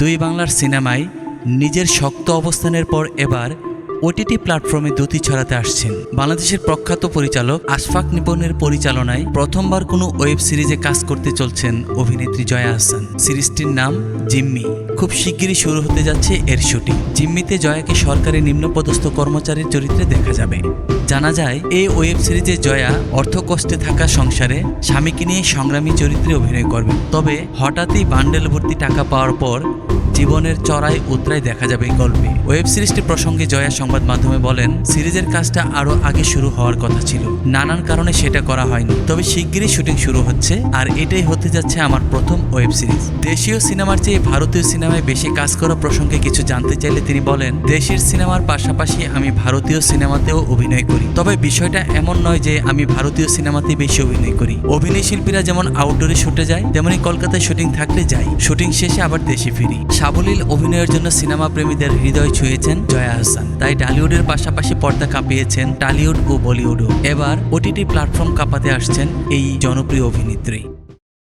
দুই বাংলার সিনেমায় নিজের শক্ত অবস্থানের পর এবার ওটিটি প্ল্যাটফর্মে দ্যুতি ছড়াতে আসছেন। বাংলাদেশের প্রখ্যাত পরিচালক আশফাক নিপনের পরিচালনায় প্রথমবার কোনো ওয়েব সিরিজে কাজ করতে চলছেন অভিনেত্রী জয়া হাসান। সিরিজটির নাম জিম্মি। খুব শিগগিরই শুরু হতে যাচ্ছে এর শুটিং। জিম্মিতে জয়াকে সরকারি নিম্নপদস্থ কর্মচারীর চরিত্রে দেখা যাবে। জানা যায়, এই ওয়েব সিরিজে জয়া অর্থকষ্টে থাকা সংসারে স্বামীকে নিয়ে সংগ্রামী চরিত্রে অভিনয় করবে তবে হঠাৎই বান্ডেল ভর্তি টাকা পাওয়ার পর জীবনের চড়াই উতরাই দেখা যাবে এই গল্পে। ওয়েব সিরিজটি প্রসঙ্গে জয়া সংবাদ মাধ্যমে বলেন, সিরিজের কাজটা আরও আগে শুরু হওয়ার কথা ছিল। নানান কারণে সেটা করা হয়নি। তবে শিগগিরই শুটিং শুরু হচ্ছে আর এটাই হতে যাচ্ছে আমার প্রথম ওয়েব সিরিজ। দেশীয় সিনেমার চেয়ে ভারতীয় সিনেমায় বেশি কাজ করা প্রসঙ্গে কিছু জানতে চাইলে তিনি বলেন, দেশের সিনেমার পাশাপাশি আমি ভারতীয় সিনেমাতেও অভিনয় করি। তবে বিষয়টা এমন নয় যে আমি ভারতীয় সিনেমাতেই বেশি অভিনয় করি। অভিনয় শিল্পীরা যেমন আউটডোরে শুটে যায়, তেমনি কলকাতায় শুটিং থাকলে যাই। শুটিং শেষে আবার দেশে ফিরি। সাবলীল অভিনয়ের জন্য সিনেমা প্রেমীদের হৃদয় ছুঁয়েছেন জয়া হাসান। তাই ডালিউডের পাশাপাশি পর্দা কাঁপিয়েছেন টালিউড ও বলিউডও। এবার ওটিটি প্ল্যাটফর্ম কাঁপাতে আসছেন এই জনপ্রিয় অভিনেত্রী।